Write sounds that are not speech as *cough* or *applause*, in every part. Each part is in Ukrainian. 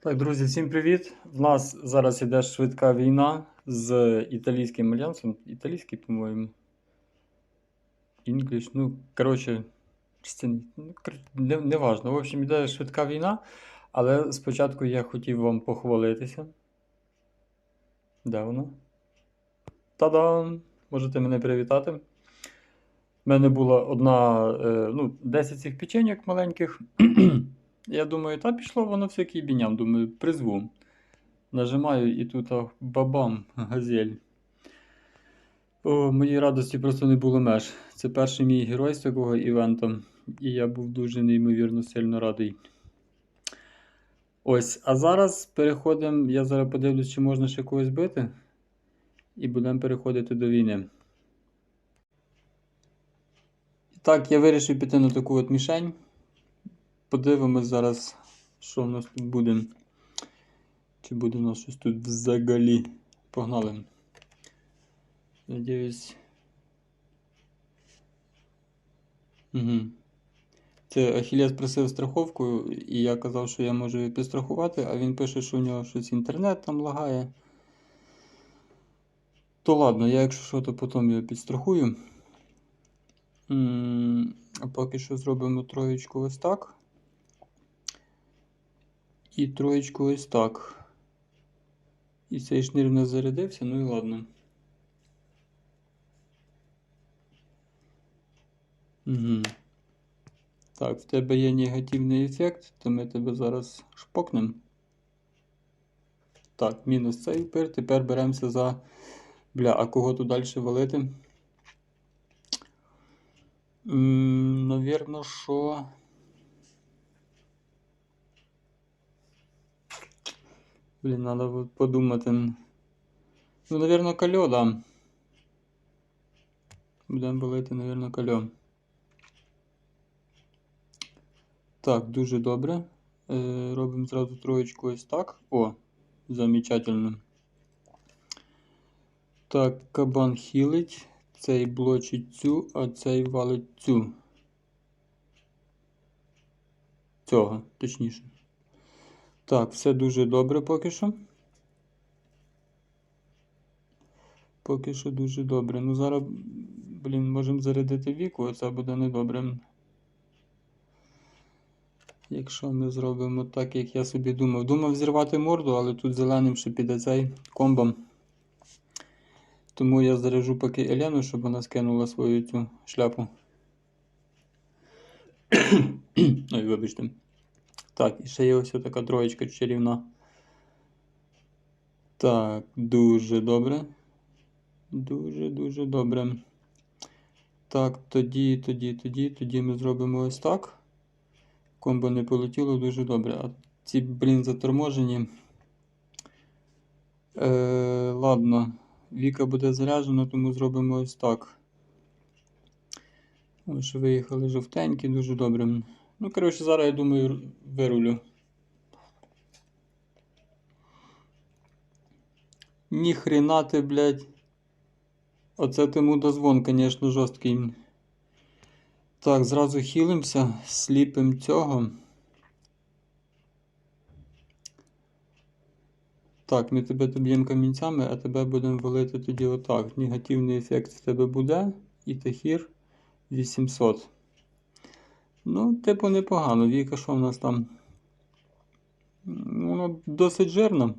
Так, друзі, всім привіт! В нас зараз іде швидка війна з італійським альянсом. Італійський, по-моєму. English, ну, коротше, не, не, важно. В общем, іде швидка війна, але спочатку я хотів вам похвалитися. Де воно? Та-дам! Можете мене привітати. У мене була одна, е, ну, 10 цих печеньок маленьких. *clears throat* Я думаю, та пішло воно всякий біням. Думаю, призву. Нажимаю і тут а, бабам, *laughs* газель. О, моїй радості просто не було меж. Це перший мій герой з такого івенту. І я був дуже неймовірно сильно радий. Ось, а зараз переходимо. Я зараз подивлюсь, чи можна ще когось бити. І будемо переходити до війни. І так, я вирішив піти на таку от мішень. Подивимось зараз, що в нас тут буде. Чи буде в нас щось тут взагалі. Погнали. Надіюсь. Угу. Це Ахілес просив страховку, і я казав, що я можу її підстрахувати, а він пише, що у нього щось інтернет там лагає. То ладно, я якщо що, то потім його підстрахую. М, А поки що зробимо троєчку ось так. І троєчку ось так. І цей шнир не зарядився, ну і ладно. Угу. Так, в тебе є негативний ефект, то ми тебе зараз шпокнемо. Так, мінус цей пир. Тепер беремося за. Бля, а кого тут далі валити? Навірно, що. Блін, вот подумати. Ну, навірно, кальо, да. Будемо валити, навірно, кальо. Так, дуже добре. Е, робимо зразу троєчку ось так. О, замечательно. Так, кабан хілить. Цей блочить цю, а цей валить цю. Цього, точніше. Так, все дуже добре поки що. Поки що дуже добре. Ну зараз, блін, можемо зарядити віку, це буде недобре. Якщо ми зробимо так, як я собі думав. Думав зірвати морду, але тут зеленим ще піде цей комбом. Тому я заряжу поки Елену, щоб вона скинула свою цю шляпу. *coughs* Ой, вибачте. Так, і ще є ось така троєчка чарівна. Так, дуже добре. Дуже-дуже добре. Так, тоді, тоді, тоді, тоді ми зробимо ось так. Комбо не полетіло дуже добре. А ці, блін, заторможені. Е, ладно, Віка буде заряджена, тому зробимо ось так. Ось виїхали жовтенькі, дуже добре. Ну, коротше, зараз я думаю, вирулю. Ні хрена ти, блядь. Оце тому дозвон, звісно, жорсткий. Так, зразу хілимося, сліпим цього. Так, ми тебе доб'ємо камінцями, а тебе будемо валити тоді отак. Негативний ефект в тебе буде. І тахір 800. Ну, типу, непогано. Віка, що в нас там? Воно досить жирно.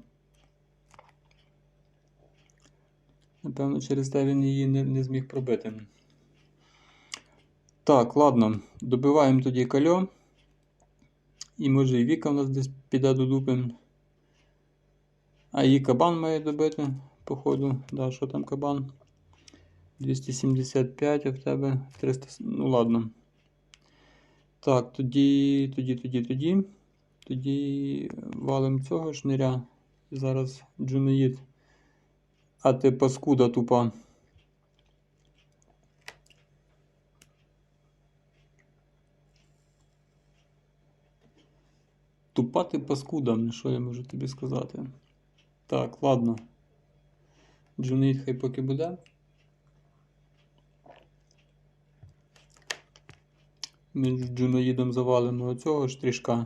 Напевно, через те він її не, не зміг пробити. Так, ладно, добиваємо тоді кальо. І може і Віка в нас десь піде до дупи. А її кабан має добити, походу. Да, що там кабан? 275, а в тебе 300. Ну ладно. Так, тоді, тоді, тоді, тоді. Тоді валим цього шниря. І зараз джунаїд. А ти паскуда тупа. Тупа ти паскуда, що я можу тобі сказати? Так, ладно. Джунаїд хай поки буде. З Джунаїдом завалимо оцього штришка.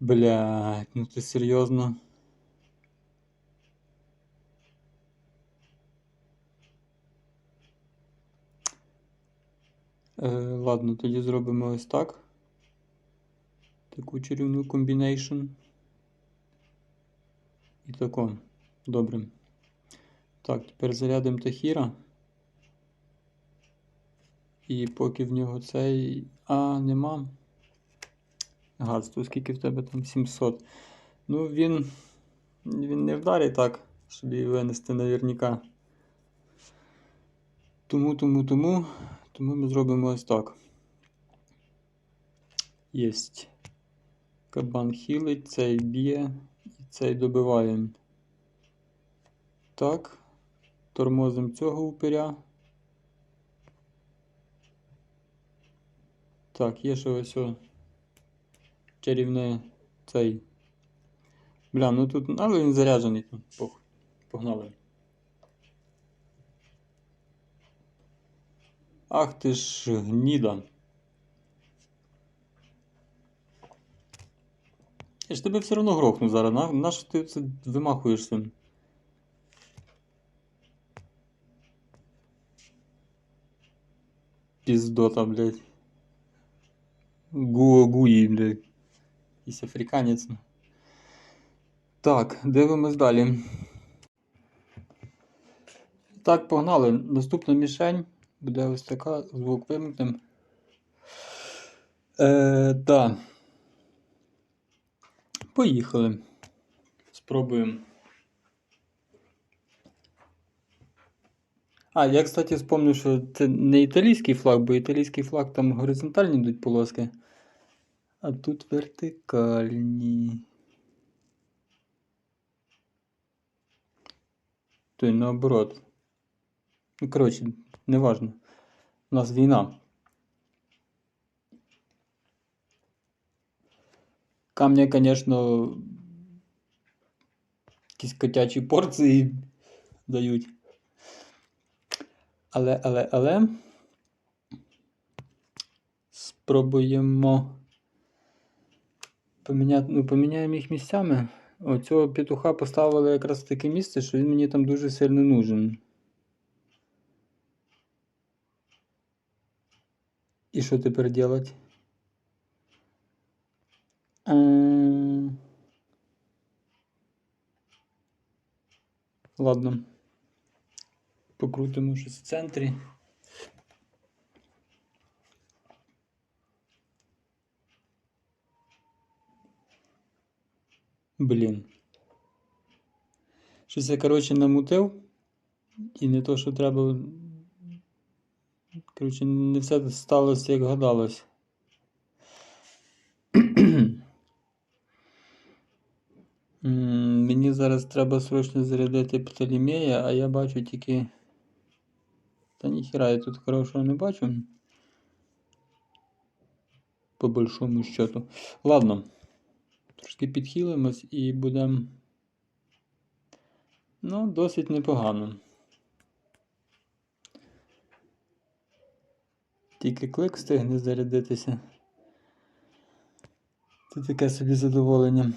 Блядь, ну ти серйозно? Е, ладно, тоді зробимо ось так. Таку чарівну комбінейшн. І тако. Добре. Так, тепер зарядимо Тахіра. І поки в нього цей. А, нема. Гадство, скільки в тебе там 700. Ну, він. Він не вдарить так, щоб її винести наверняка. Тому, тому, тому. Тому ми зробимо ось так. Єсть. Кабан хілить, цей б'є і цей добиває. Так. Тормозимо цього упиря. Так, є ще ось чарівне цей. Бля, ну тут. Але він заряджений там. Погнали. Ах ти ж гніда. Я ж тебе все одно грохну зараз. На, на що ти це вимахуєшся? Піздота, блядь. Гуа-гуї, блядь. Якийсь африканець. Так, дивимось далі. Так, погнали. Наступна мішень буде ось така, звук вимкнем. Е, да. Поїхали. Спробуємо. А, я, кстати, вспомнив, що це не італійський флаг, бо італійський флаг там горизонтальні йдуть полоски. А тут вертикальні. То й наоборот. Ну, коротше, неважно. У нас війна. Камня, звісно, якісь котячі порції дають. Але, але, але. Спробуємо поміняти, ну, поміняємо їх місцями. Оцього петуха поставили якраз в таке місце, що він мені там дуже сильно нужен. І що тепер делать? Е, Ладно. Покрутимо щось в центрі. Блін. Щось я, коротше, намутив. І не то, що треба. Коротше, не все сталося, як гадалось. *clears throat* Мені зараз треба срочно зарядити Птолемея, а я бачу тільки. Та ніхіра, я тут хорошого не бачу. По большому счету. Ладно. Трошки підхилимось і будемо. Ну, досить непогано. Тільки клик встигне зарядитися. Це таке собі задоволення.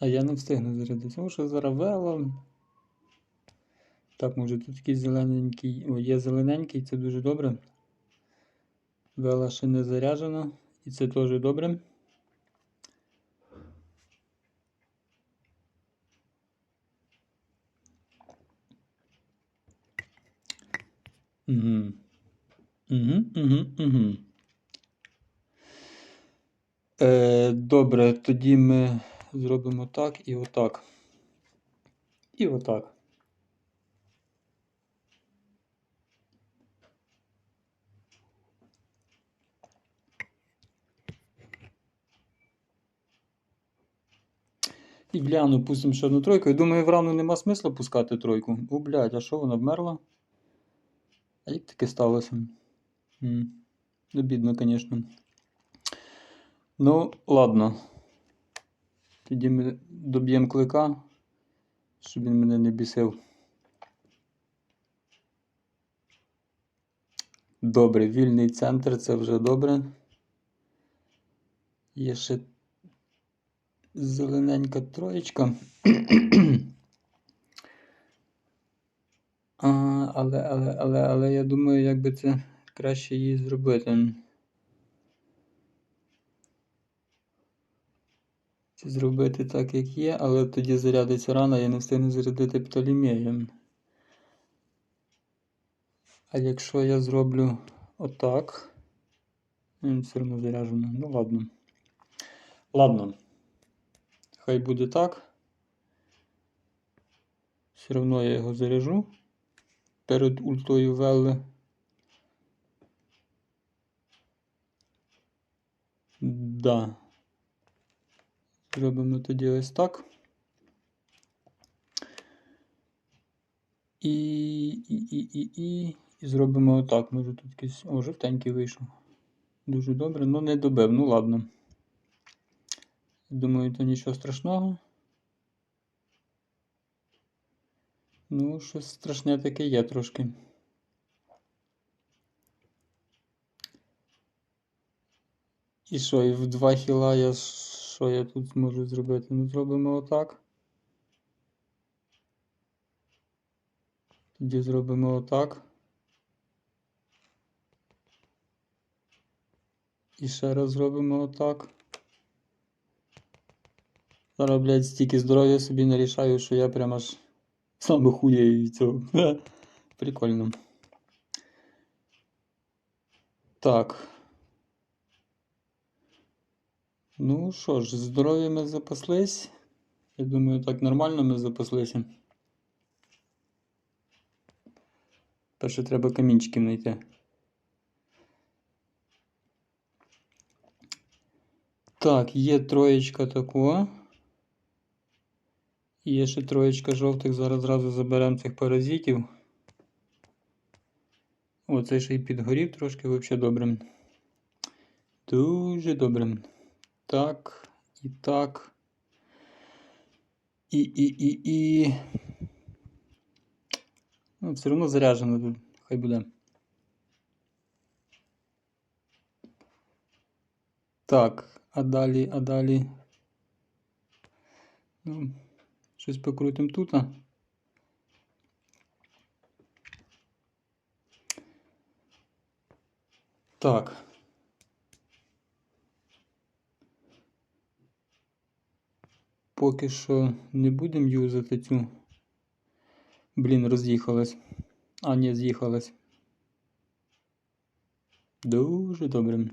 А я не встигну зарядитися. Тому що зараз вела. Так, може тут якийсь зелененький. О, є зелененький, це дуже добре. Вела ще не заряджена, і це теж добре. Угу. Угу, угу, угу. Е, добре, тоді ми зробимо так і отак. І отак. І гляну, пустимо ще одну тройку. Я думаю, в рану нема смисла пускати тройку. О, блядь, а що вона вмерла? А як таке сталося? Обідно, звісно. Ну, ладно. Тоді ми доб'ємо клика, щоб він мене не бісив. Добре, вільний центр це вже добре. Є ще зелененька троєчка. А, але, але, але, але я думаю, як би це краще її зробити. Чи зробити так, як є, але тоді зарядиться рано, я не встигну зарядити Птолімеєм. А якщо я зроблю отак, все одно заряджено. Ну ладно. Ладно. Хай буде так. Все одно я його заряжу перед ультою Велли. Да. Зробимо тоді ось так. І, і, і, і, і, і зробимо отак. Може тут якийсь. О, жовтенький вийшов. Дуже добре, ну не добив, ну ладно. Думаю, то нічого страшного. Ну, щось страшне таке є трошки. І що, і в два хіла я що я тут зможу зробити? Ну, зробимо отак. Тоді зробимо отак. І ще раз зробимо отак. Зараз, блядь, стільки здоров'я собі нарішаю, що я прямо аж саме хуєю від цього. *laughs* Прикольно. Так. Ну що ж, здоров'я ми запаслись. Я думаю, так нормально ми запаслися. Перше треба камінчиків знайти. Так, є троєчка такого. І Є ще троєчка жовтих. Зараз зразу заберемо цих паразитів. О, цей ще й підгорів трошки взагалі добре. Дуже добре. Так, і так. І, і, і, і. Ну, все одно заряджено тут. Хай буде. Так, а далі, а далі. Ну, щось покрутимо тут. Так. Поки що не будемо юзати цю. Блін, роз'їхалась. А, ні, з'їхалась. Дуже добре.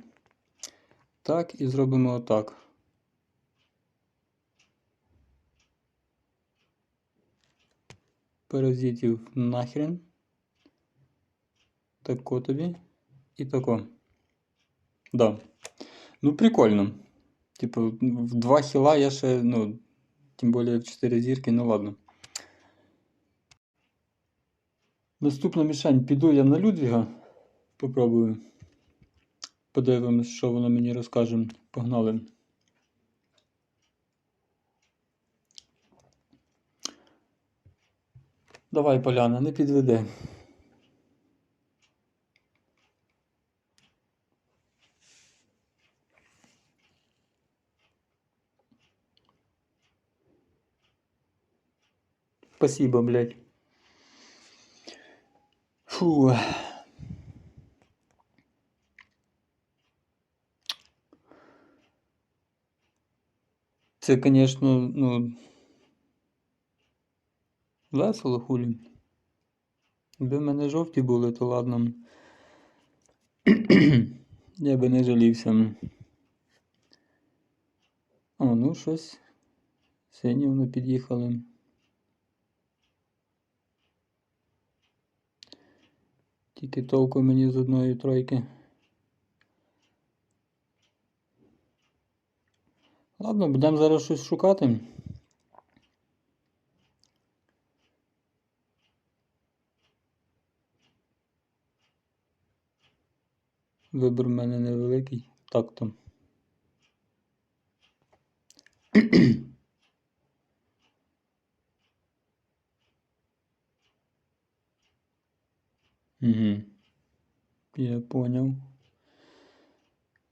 Так, і зробимо отак. Паразитів нахрен. Тако тобі. І тако. Да. Ну, прикольно. Типу, в два хіла я ще, ну, тим більше в 4 зірки, ну ладно. Наступна мішень піду я на Людвіга. Попробую. Подивимось, що воно мені розкаже. Погнали. Давай, Поляна, не підведи. Спасибо, блядь. Фу. Це, конечно, ну. Весело хулі. Якби в мене жовті були, то ладно. *clears throat* Я би не жалівся. О, ну щось. Сині вони під'їхали. Тільки толку мені з одної тройки. Ладно, будемо зараз щось шукати. Вибір в мене невеликий. Так то. Угу. *clears throat* Я поняв.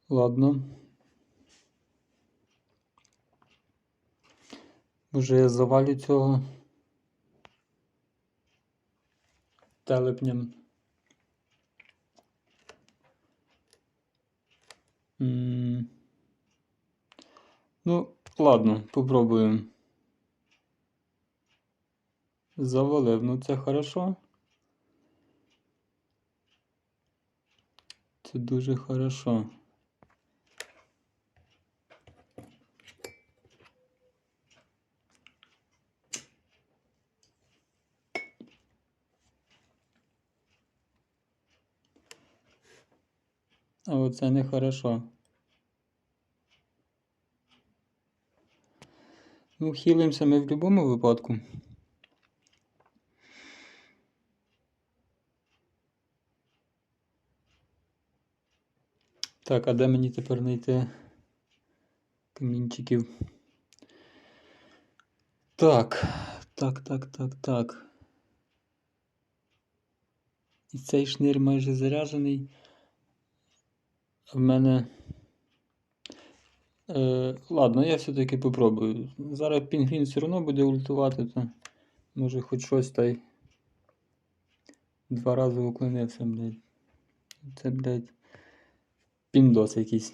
Ладно. Може я завалю цього телепням. М. Ну, ладно, попробуємо. Завалив, ну це хорошо. Це дуже хорошо. А оце не хорошо. Ну, хілимося ми в будь-якому випадку. Так, а де мені тепер знайти камінчиків? Так, так, так, так, так. І цей шнир майже заряджений. В мене. Е, ладно, я все-таки попробую. Зараз пінгвін все одно буде ультувати, то може хоч щось та й два рази уклонився, блядь. Це, блядь, піндос якийсь.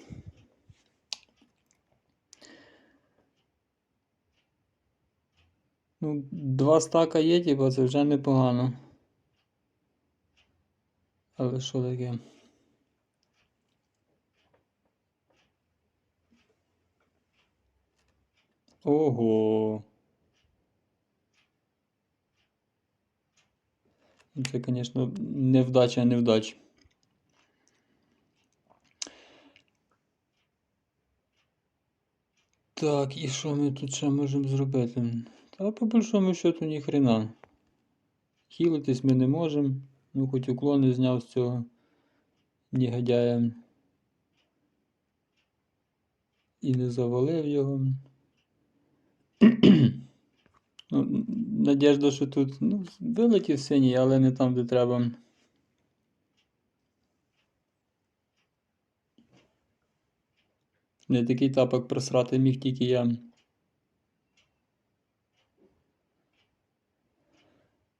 Ну, два стака є, типа, це вже непогано. Але що таке? Ого. Ну, Це, звісно, невдача, невдач. Так, і що ми тут ще можемо зробити? Та по большому счету ні хрена. Хілитись ми не можемо. Ну, хоч уклони зняв з цього негодяя. І не завалив його. Ну, надіжда, що тут ну, вилетів синій, але не там, де треба. Не такий тапок просрати міг тільки я.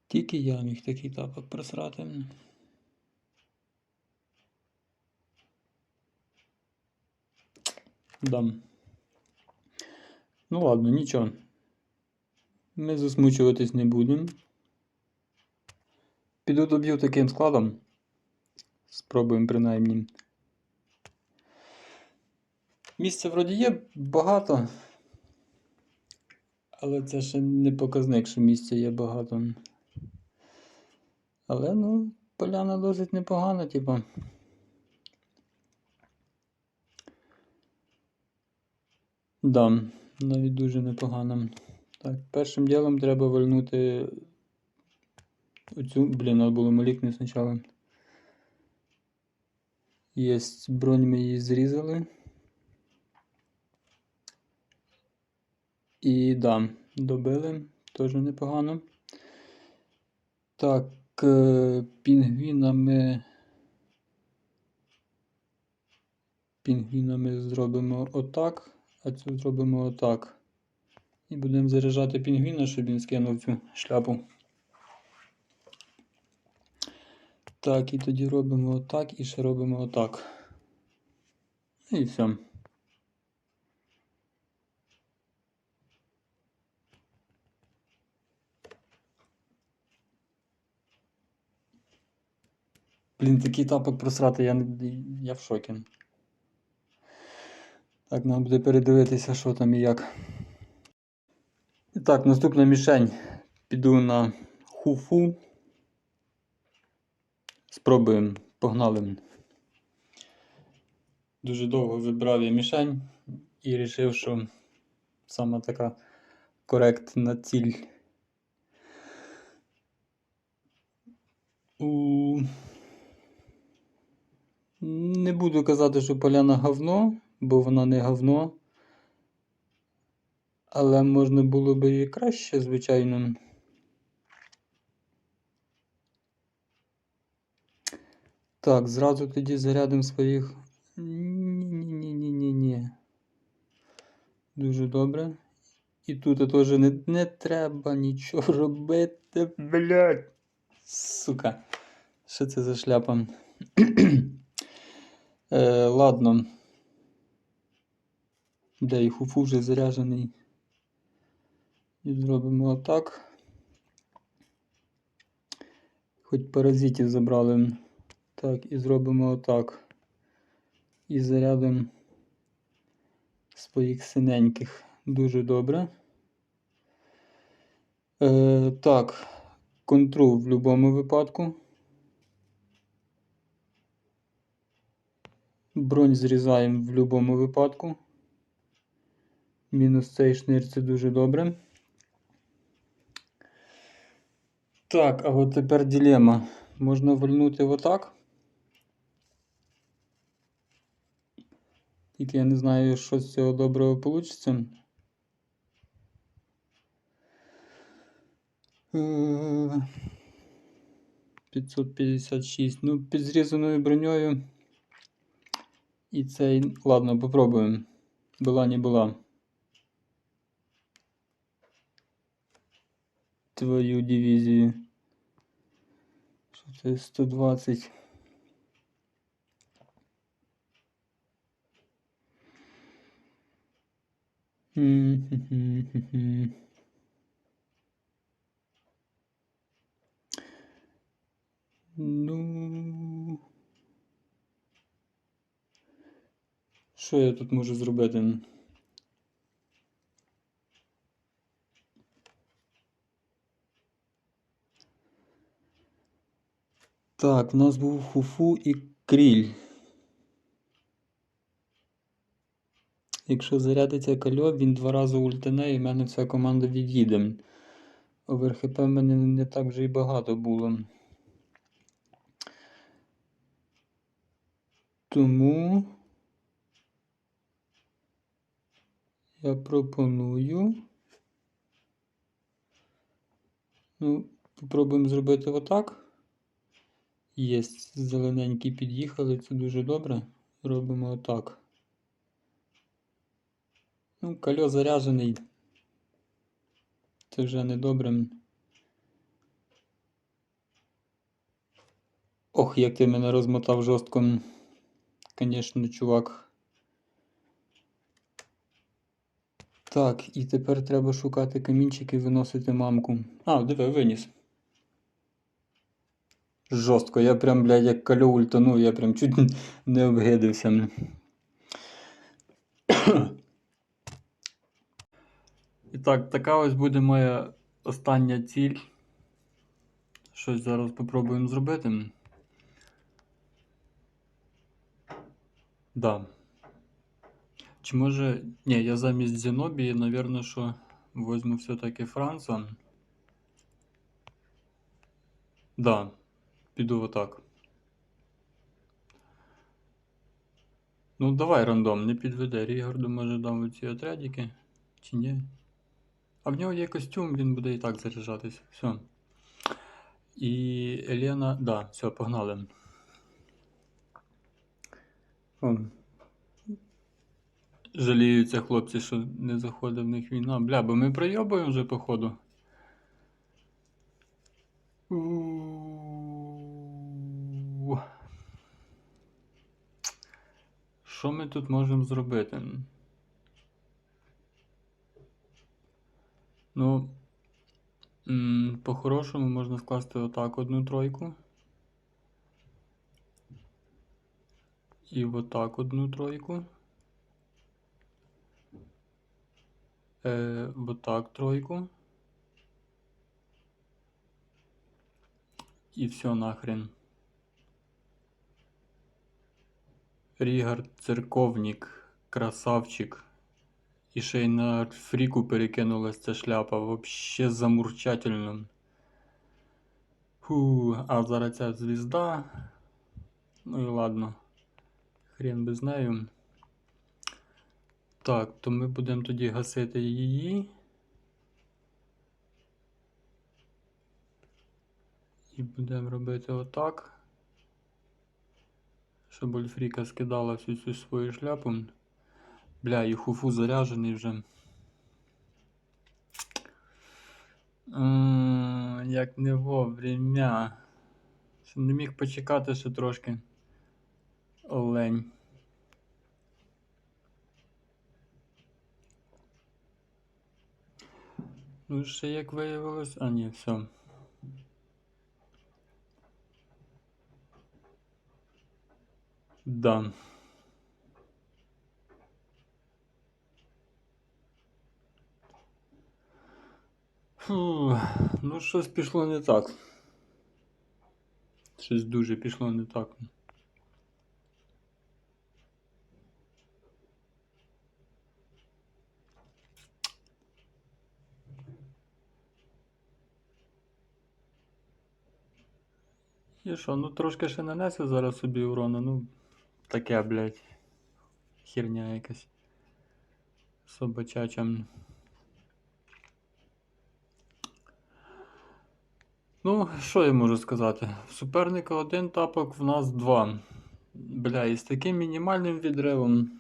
Тільки я міг такий тапок просрати. Дам. Ну ладно, нічого. Ми засмучуватись не будемо. Піду доб'ю таким складом. Спробуємо принаймні. Місця вроді є багато. Але це ще не показник, що місця є багато. Але ну, поляна досить непогана, типа. Да, навіть дуже непогано. Так, першим ділом треба вальнути оцю, блін, треба було молікни спочатку. Є бронь ми її зрізали. І да, добили, теж непогано. Так, е, пінгвінами. Пінгвінами зробимо отак, а цю зробимо отак. І будемо заряджати пінгвіна, щоб він скинув цю шляпу. Так, і тоді робимо отак і ще робимо отак. І все. Блін, такий тапок просрати, я, я в шокі. Так, нам буде передивитися, що там і як. І так, наступна мішень. Піду на хуфу. Спробуємо, погнали. Дуже довго вибрав я мішень і вирішив, що саме така коректна ціль. У... Не буду казати, що поляна говно, бо вона не говно. Але можна було би і краще, звичайно. Так, зразу тоді зарядимо своїх. Ні-ні-ні-ні-ні. Дуже добре. І тут теж не, не треба нічого робити, блядь. Сука. Що це за шляпа? е, ладно. Де і хуфу вже заряджений. І зробимо отак. Хоч паразитів забрали. Так, і зробимо отак. І зарядимо своїх синеньких. Дуже добре. Е, так, контрол в будь-якому випадку. Бронь зрізаємо в будь-якому випадку. Мінус цей шнир це дуже добре. Так, а от тепер дилема. Можна вальнути отак. Тільки я не знаю, що з цього доброго вийде. Е, 556. Ну, під зрізаною броньою. І цей. Ладно, попробуємо. Була не була. Твою дивізію. Це 120? М-хе-хе-хе-хе. Ну. Що я тут можу зробити? Так, в нас був хуфу і кріль. Якщо зарядиться кальо, він два рази ультане і в мене вся команда від'їде. ОверХП в мене не так вже і багато було. Тому я пропоную. Ну, попробуємо зробити отак. Є, зелененькі під'їхали, це дуже добре. Робимо отак. Ну, кальо заряджений. Це вже недобре. Ох, як ти мене розмотав жорстко. Звісно, чувак. Так, і тепер треба шукати камінчик і виносити мамку. А, диви, виніс. Жорстко, я прям, блядь, як кальо ультанув, я прям чуть не обгидився. І так, така ось буде моя остання ціль. Щось зараз попробуємо зробити. Да. Чи може. Ні, я замість Зенобії, напевно, що возьму все-таки Франца. Да, піду отак. Ну, давай рандом, не підведе. Рігарду може дам ці отрядики. Чи ні? А в нього є костюм, він буде і так заряджатись. Все. І Елена. Да, все, погнали. О. Жаліються хлопці, що не заходить в них війна. Бля, бо ми пройобуємо вже, походу. У. Що ми тут можемо зробити? Ну, по-хорошому можна скласти отак одну тройку. І отак одну тройку. Е, отак тройку. І все нахрен. Рігард церковник, красавчик. І ще й на фріку перекинулась ця шляпа. Вообще замурчательно. Фу, а зараз ця звізда. Ну і ладно. Хрен би з нею. Так, то ми будемо тоді гасити її. І будемо робити отак. Щоб Ольфріка скидала всю цю свою шляпу. Бля, і хуфу заряджений вже. Як не вовремя. Не міг почекати ще трошки. Олень. Ну, ще як виявилось. А, ні, все. Да. Фу, ну щось пішло не так. Щось дуже пішло не так. І що, ну трошки ще нанесе зараз собі урона, ну таке, блядь. Херня якась. Собачача. Ну, що я можу сказати? В суперника один тапок, в нас два. Бля, і з таким мінімальним відривом.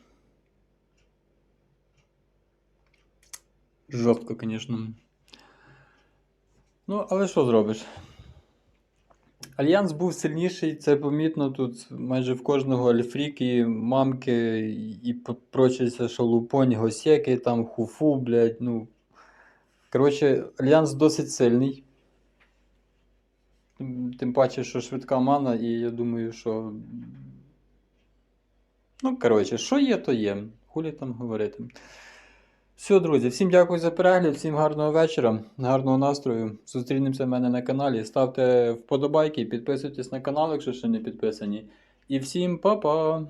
Жорстко, звісно. Ну, але що зробиш? Альянс був сильніший, це помітно тут майже в кожного альфріки, мамки і п- прочі шалупонь, госеки, там хуфу, блядь, ну. Коротше, альянс досить сильний. Тим паче, що швидка мана, і я думаю, що. Ну, коротше, що є, то є. Хулі там говорити. Все, друзі, всім дякую за перегляд, всім гарного вечора, гарного настрою. Зустрінемося в мене на каналі. Ставте вподобайки, підписуйтесь на канал, якщо ще не підписані. І всім па-па!